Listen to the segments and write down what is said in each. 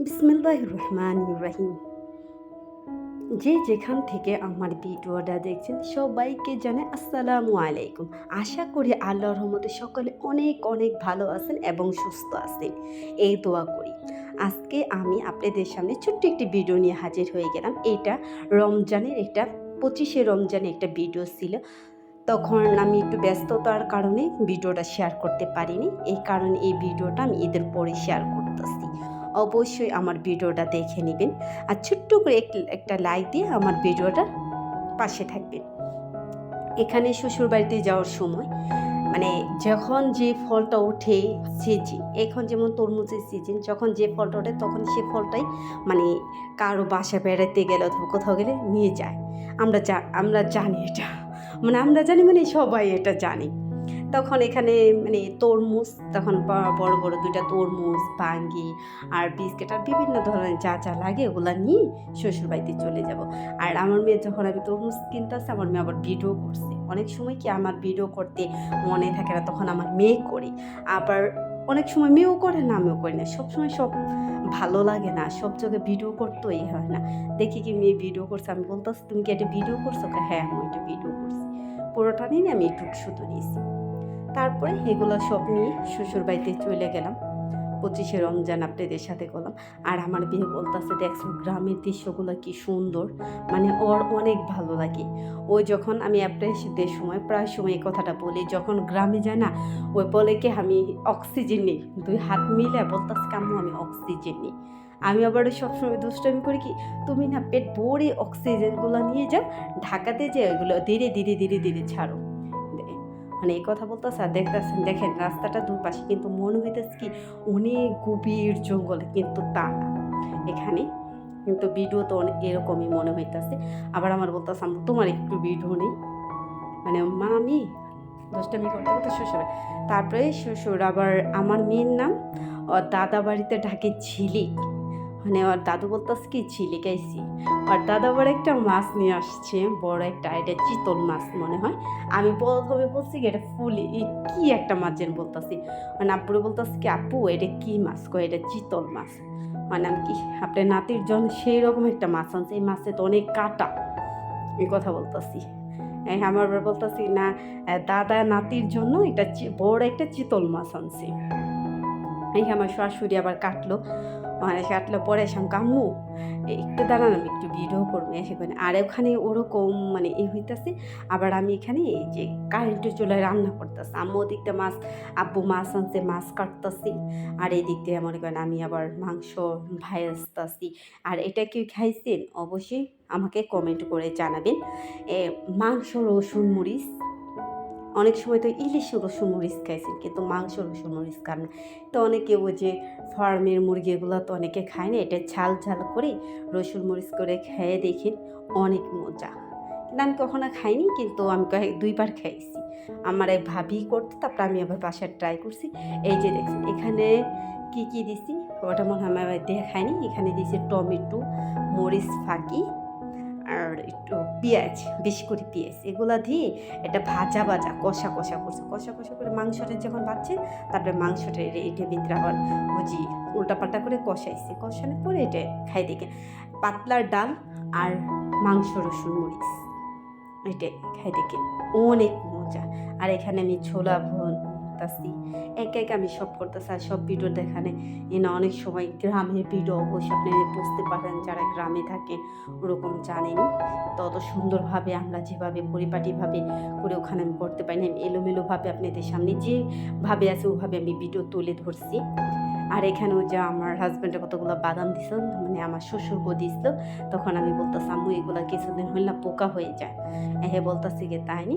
বিসমিল্লাহ রহমান রাহিম। যে যেখান থেকে আমার ভিডিওটা দেখছেন, সবাইকে জানে আসসালামু আলাইকুম। আশা করি আল্লাহর রহমতে সকলে অনেক অনেক ভালো আছেন এবং সুস্থ আছেন। এই দোয়া করি। আজকে আমি আপনাদের সামনে ছোট্ট একটি ভিডিও নিয়ে হাজির হয়ে গেলাম। এটা রমজানের একটা, পঁচিশে রমজানে একটা ভিডিও ছিল। তখন আমি একটু ব্যস্ততার কারণে ভিডিওটা শেয়ার করতে পারিনি। এই কারণে এই ভিডিওটা আমি ঈদের পরে শেয়ার করতেছি। অবশ্যই আমার ভিডিওটা দেখে নেবেন আর ছোট্ট করে এক- একটা লাইক দিয়ে আমার ভিডিওটা পাশে থাকবেন। এখানে শ্বশুরবাড়িতে যাওয়ার সময় মানে যখন যে ফলটা ওঠে সিজন এখন যেমন তরমুজের সিজন যখন যে ফলটা ওঠে তখন সে ফলটাই মানে কারও বাসা বেড়াতে গেলে অথবা কোথাও গেলে নিয়ে যায়। আমরা আমরা জানি এটা। মানে আমরা জানি মানে সবাই এটা জানি। তখন এখানে মানে তরমুজ, তখন বড় বড় দুইটা তরমুজ বাঙ্গি আর বিস্কিট আর বিভিন্ন ধরনের যা যা লাগে ওগুলা নিয়ে শ্বশুরবাড়িতে চলে যাব। আর আমার মেয়ে যখন আমি তরমুজ কিনতেছে আমার মেয়ে আবার ভিডিও করছে। অনেক সময় কি আমার ভিডিও করতে মনে থাকে না, তখন আমার মেয়ে করে। আবার অনেক সময় মেয়েও করে না, আমিও করি না। সবসময় সব ভালো লাগে না, সব জায়গায় ভিডিও করতেই হয় না। দেখি কি মেয়ে ভিডিও করছে, আমি বলতেছি, তুমি কি এটা ভিডিও করছ? হ্যাঁ আমি এটা ভিডিও করছি। পুরোটা নিয়ে আমি একটু শুধু নিয়েছি। তারপরে এগুলো সব নিয়ে শ্বশুর বাড়িতে চলে গেলাম। পঁচিশে রমজান আপনাদের সাথে করলাম। আর আমার বিয়ে বলতেছে, দেখছ গ্রামের দৃশ্যগুলো কি সুন্দর? মানে ওর অনেক ভালো লাগে। ওই যখন আমি আপনাদের সময়, প্রায় সময় এই কথাটা বলি, যখন গ্রামে যায় না ওই বলে কি, আমি অক্সিজেন নিই। দুই হাত মিলে বলতেছে কামু আমি অক্সিজেন নিই। আমি আবার সবসময় দুষ্টামি করি কি, তুমি না পেট ভরে অক্সিজেনগুলো নিয়ে যাও, ঢাকাতে যে ওইগুলো ধীরে ধীরে ধীরে ধীরে ছাড়ো। মানে এই কথা বলতেছে, আর দেখতেছেন, দেখেন রাস্তাটা দুপাশে, কিন্তু মনে হইতেছে কি অনেক গভীর জঙ্গল কিন্তু তা না। এখানে কিন্তু ভিডিও তো অনেক, এরকমই মনে হইতেছে। আবার আমার বলতেছে, আম্মু, তোমার একটু ভিডিও নেই? মানে মা আমি দশটামি করতে করতে শ্বশুর তারপরে শ্বশুর আবার, আমার মেয়ের নাম দাদা বাড়িতে ঢাকে ঝিলিক। মানে ওর দাদু বলতেছে কি ঝিলিক আইসি আর দাদা বড় একটা মাছ নিয়ে আসছে, বড় একটা এটা চিতল মাছ মনে হয়। আমি প্রথমে বলছি কি, এটা ফুলি কি একটা মাছ যেন বলতেছি। মানে আব্বুরে বলতেছি কি আপু এটা কি মাছ? কয়, এটা চিতল মাছ। মানে আমি কি, আপনার নাতির জন্য সেই রকম একটা মাছ আনছে, এই মাছে তো অনেক কাটা। এই কথা বলতেছি। আমার বলতেছি, না দাদা নাতির জন্য এটা বড় একটা চিতল মাছ আনছে। এই আমার শাশুড়ি আবার কাটলো। মানে কাটলো পরে এসে আমি কাম্মু একটু দাঁড়ান আমি একটু ভিডিও করব এসে করে আর ওখানে ওরকম মানে এই হইতাছে আবার আমি এখানে এই যে কারেন্টের চুলায় রান্না করতেছি। আম্মু ওদিকটা মাছ আব্বু মাছ আনছে মাছ কাটতেছি। আর এই দিক দিয়ে মনে করেন আমি আবার মাংস ভাই ভাজতেছি। আর এটা কি খাইছেন? অবশ্যই আমাকে কমেন্ট করে জানাবেন। এ, মাংস রসুন মরিচ অনেক সময় তো ইলিশ রসুন মরিচ খাইছেন, কিন্তু মাংস রসুন মরিচ খান না। তো অনেকে ওই যে ফার্মের মুরগিগুলো তো অনেকে খায় না, এটা ঝাল ঝাল করে রসুন মরিচ করে খেয়ে দেখেন অনেক মজা। কিন্তু আমি কখনো খাইনি, কিন্তু আমি দুইবার খাইছি। আমার এক ভাবি করতে, তারপর আমি আবার বাসায় ট্রাই করছি। এই যে দেখছি এখানে কি কি দিছি? ওটা মনে হয় আমার দেখায়নি এখানে দিয়েছি টমেটো, মরিচ ফাঁকি আর একটু পেঁয়াজ বেশি করে পেঁয়াজ এগুলো দিয়ে এটা ভাজা ভাজা কষা কষা করছে। কষা কষা করে মাংসটা যখন ভাজছে তারপরে মাংসটা এটা ভিতরে আবার বুঝি উল্টাপাল্টা করে কষাইছে। কষানোর পরে এটা খাই দেখে। পাতলার ডাল আর মাংস, রসুন, মরিচ। এটা খাই দেখে। অনেক মজা। আর এখানে আমি ছোলা ভনতাছি এক এক আমি সব করতেছি আর সব ভিডিও দেখানে। না, অনেক সময় গ্রামের ভিডিও অবশ্যই আপনি বুঝতে পারেন, যারা গ্রামে থাকে, ওরকম জানেনি। তত সুন্দরভাবে আমরা যেভাবে পরিপাটিভাবে করে ওখানে আমি করতে পারি না। আমি এলোমেলোভাবে আপনাদের সামনে যেভাবে আছে, ওভাবে আমি ভিডিও তুলে ধরছি। আর এখানেও যে আমার হাজব্যান্ডের কতগুলো বাদাম দিছিল মানে আমার শ্বশুরকে দিছিল তখন আমি বলতেছি, আম্মু, এগুলা কিছুদিন না পোকা হয়ে যায়। হ্যাঁ বলতেছি গে তাই নি?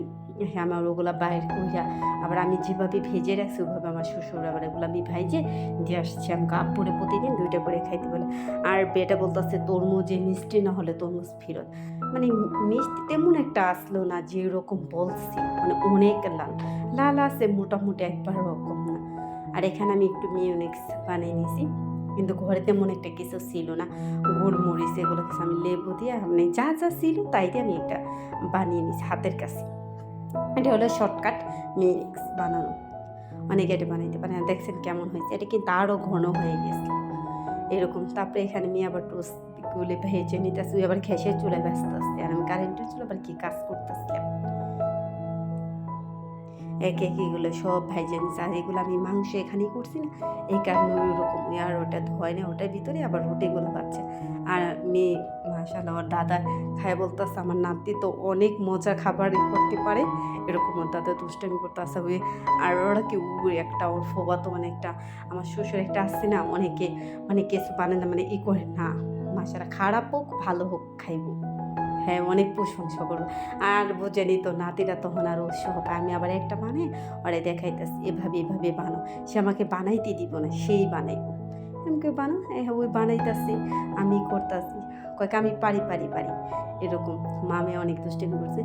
হ্যাঁ আমার ওগুলা বাইর কইরা আবার আমি যেভাবে ভেজে রাখছি ওভাবে আমার শ্বশুর আবার এগুলো আমি ভাইজে দিয়ে আসছি। আমি কাপ পরে প্রতিদিন দুইটা করে খাইতে বলে। আর বেটা বলতেছে, তরমুজে মিষ্টি না হলে তরমুজ ফেরত। মানে মিষ্টি তেমন একটা আসলো না যে রকম বলছি মানে অনেক লাল। লাল আছে, মোটামুটি একবার রকম আর এখানে আমি একটু মিউনিক্স বানিয়ে নিয়েছি। কিন্তু ঘরে তেমন একটা কিছু ছিল না। গোলমরিচ এগুলো কিছু আমি লেবু দিয়ে মানে যা যা ছিল তাই দিয়ে আমি একটা বানিয়ে নিয়েছি হাতের কাছে। এটা হলো শর্টকাট মিউনিক্স বানানো। অনেকে এটা বানাইতে পারে আর দেখছেন কেমন হয়েছে? এটা কিন্তু আরও ঘন হয়ে গেছে। এরকম। তারপরে এখানে আমি আবার টোস্ট গুলি ভেজে নিতেছি। আবার ঘেসে চুলে ব্যস্ত আসছি আর আমি কারেন্টের চুলে আবার কি কাজ করতেছিলাম এক এক এগুলো সব ভাইজে আর এগুলো আমি মাংস এখানেই করছি না। এই কারণে ওই রকম আর ওটা ধোয় না, ওটার ভিতরে আবার রুটিগুলো পাচ্ছে আর মেয়ে মাসাল্লাহ আমার দাদা খায় বলতেছে, আমার নাতি তো অনেক মজা খাবার করতে পারে। এরকম ওর দাদা দুষ্টামি করতেছে, ওই আর ওরা কি একটা, ওর ফোবা তো মানে একটা, আমার শ্বশুর একটা আসছে না, অনেকে মানে কিছু বানায় না মানে ই করে, না মাসারা খারাপ হোক, ভালো হোক, খাইব। হ্যাঁ অনেক প্রশংসা করব আর বোঝেনি তো নাতিরা তখন আর উৎসাহ পায়। আমি আবার একটা বানাই ওরে দেখাইতেছি, এভাবে এভাবে বানাও সে আমাকে বানাইতে দিব না, সেই বানাইব। আমাকে বানাও হ্যাঁ ওই বানাইতেছি, আমি করতেছি। কয়েক আমি পারি পারি পারি। এরকম। মামে অনেক দুষ্টামি করছে।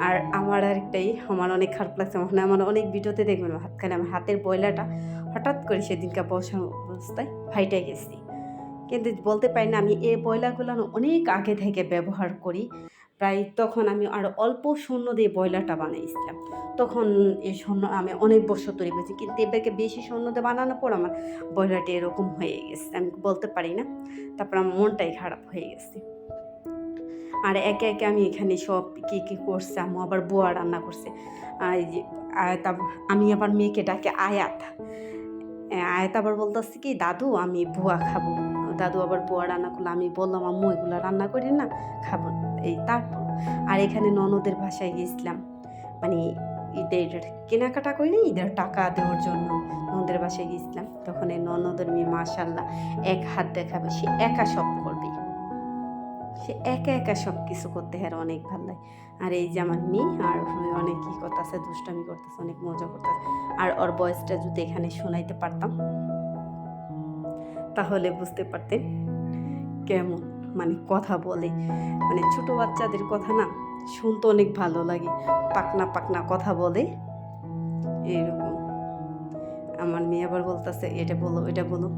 আর আমার আরেকটাই, আমার অনেক খারাপ লাগছে মানে আমার অনেক ভিডিওতে দেখবেন হাতখানে আমার হাতের বয়লাটা হঠাৎ করে সেদিনকে বসানো অবস্থায় ফাইটে গেছি। কিন্তু বলতে পারি না, আমি এই বয়লাগুলো না অনেক আগে থেকে ব্যবহার করি। প্রায় তখন আমি আরও অল্প শূন্য দিয়ে বয়লারটা বানাইছিলাম। তখন এই শূন্য আমি অনেক বছর তৈরি করেছি কিন্তু এবারকে বেশি শূন্য দিয়ে বানানোর পর আমার বয়লারটা এরকম হয়ে গেছে, আমি বলতে পারি না। তারপর আমার মনটাই খারাপ হয়ে গেছে। আর একে একে আমি এখানে সব কী কী করছে আমি আবার বোয়া রান্না করছে। আমি আবার মেয়েকে ডাকে আয়াত। আয়াত আবার বলতেছে কি, দাদু, আমি বুয়া খাব। দাদু আবার বুয়া রান্না করল। আমি বললাম, আম্মু, এগুলো রান্না করি না, খাব। এই তারপর, আর এখানে ননদের বাসায় গেছিলাম। মানে ঈদের কেনাকাটা করি না, ঈদের টাকা দেওয়ার জন্য ননদের বাসায় গেছিলাম। তখন এই ননদের মেয়ে মাশাল্লাহ এক হাত দেখাবে। সে একা সব করবে। সে একা একা সব কিছু করতে হ্যাঁ অনেক ভালো লাগে। আর এই যে আমার মেয়ে, আর অনেক কী করতেছে, দুষ্টামি করতেছে, অনেক মজা করতেছে। আর ওর বয়সটা যদি এখানে শোনাইতে পারতাম তাহলে বুঝতে পারতেন কেমন? মানে কথা বলে। মানে ছোট বাচ্চাদের কথা না শুনতে অনেক ভালো লাগে। পাকনা পাকনা কথা বলে। এইরকম। আমার মেয়ে আবার বলতেছে, এটা বলো এটা বলো।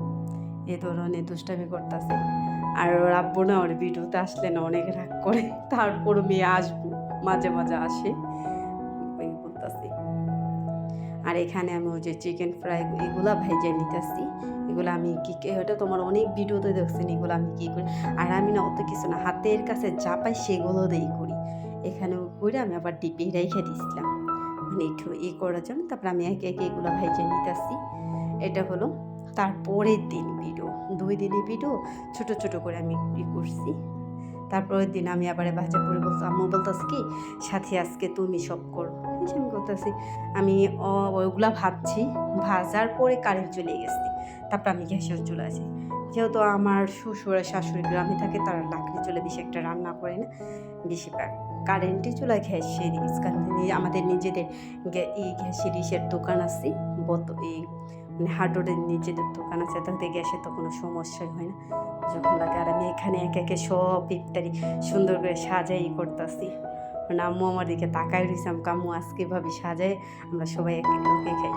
এ ধরনের দুষ্টামি করতেছে। আর ওর না ওর ভিডিওতে আসলে না অনেক রাগ করে। তারপর মেয়ে আসব, মাঝে মাঝে আসে। আর এখানে আমি ওই যে চিকেন ফ্রাই এগুলা ভাইজে নিতেছি। এগুলো আমি কী ওটা তোমার অনেক ভিডিওতে দেখছেন এগুলো আমি কী করি। আর আমি না অত কিছু না, হাতের কাছে যা পাই সেগুলো দিয়েই করি। এখানে করে আমি আবার ডিপে রেখে দিয়েছিলাম মানে একটু ই করার জন্য, তারপর আমি একে একে এগুলো ভেজে নিতেছি। এটা হলো তারপরের দিন ভিডিও, দুই দিনই ভিডিও ছোট ছোট করে আমি ই করছি। তারপরের দিন আমি আবার বাচ্চা পরে বলতো আম্মু বলতেছি কি, সাথে আজকে তুমি সব করো। এই আমি করতেছি আমি ওইগুলা ভাবছি, ভাজার পরে কারেন্ট চলে গেছে। তারপর আমি গ্যাসের চলে আসি। যেহেতু আমার শ্বশুর আর শাশুড়ি গ্রামে থাকে, তারা লাকড়ি চলে বেশি একটা রান্না করে না। বেশিরভাগ কারেন্টে চুলা নি- আমাদের নিজেদের এই গ্যাসের ইসের দোকান আছে, বত, এই মানে হার্ডওয়ারের নিজেদের দোকান আছে, তাতে গ্যাসের তো কোনো সমস্যাই হয় না। যখন লাগে আর আমি এখানে একে একে সব ইফতারি সুন্দর করে সাজাই করতেছি। মানে আম্মু আমার দিকে তাকাই রয়েছে আম্মু আজকে ভাবি সাজায় আমরা সবাই একে লোকে খাই।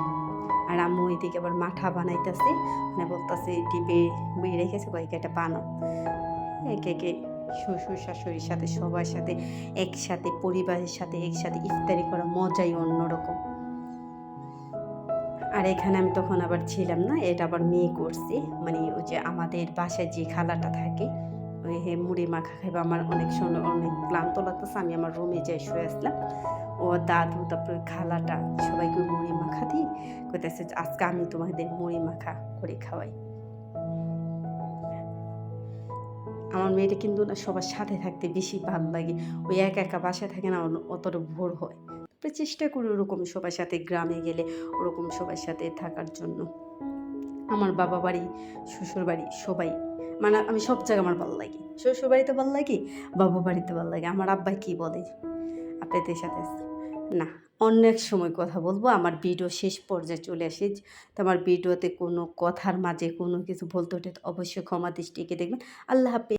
আর আম্মু এদিকে আবার মাঠা বানাইতেছে মানে বলতেছে ডিবে বই রেখেছে, কয়েক এটা বানাও একে একে শ্বশুর শাশুড়ির সাথে, সবার সাথে, একসাথে, পরিবারের সাথে, একসাথে ইফতারি করা মজাই অন্যরকম। আর এখানে আমি তখন আবার ছিলাম না, এটা আবার মেয়ে করছি মানে ওই যে আমাদের বাসায় যে খালাটা থাকে ওই হে মুড়ি মাখা খাইবে, আমার অনেক সময় অনেক ক্লান্ত লাগতেছে, আমি আমার রুমে যাই শুয়ে আসলাম। ও দাদু, তারপরে খালাটা, সবাইকে মুড়ি মাখা দিই, কইতেছে আজকে আমি তোমাদের মুড়ি মাখা করে খাওয়াই। আমার মেয়েটা কিন্তু না সবার সাথে থাকতে বেশি ভালো লাগে ওই একা একা বাসায় থাকে না অতটা ভোর হয়। তারপরে চেষ্টা করি ওরকম সবার সাথে গ্রামে গেলে, ওরকম সবার সাথে থাকার জন্য। আমার বাবা বাড়ি শ্বশুর বাড়ি সবাই মানে আমি সব জায়গায় আমার ভালো লাগে। শ্বশুর বাড়িতে ভালো লাগে বাবু বাড়িতে ভালো লাগে। আমার আব্বাই কী বলে? আপনাদের সাথে না অনেক সময় কথা বলব। আমার ভিডিও শেষ পর্যায়ে চলে আসে। তো আমার ভিডিওতে কোনো কথার মাঝে কোনো কিছু বলতে ওঠে অবশ্যই ক্ষমা দৃষ্টিকে দেখবেন। আল্লাহ হাফিজ।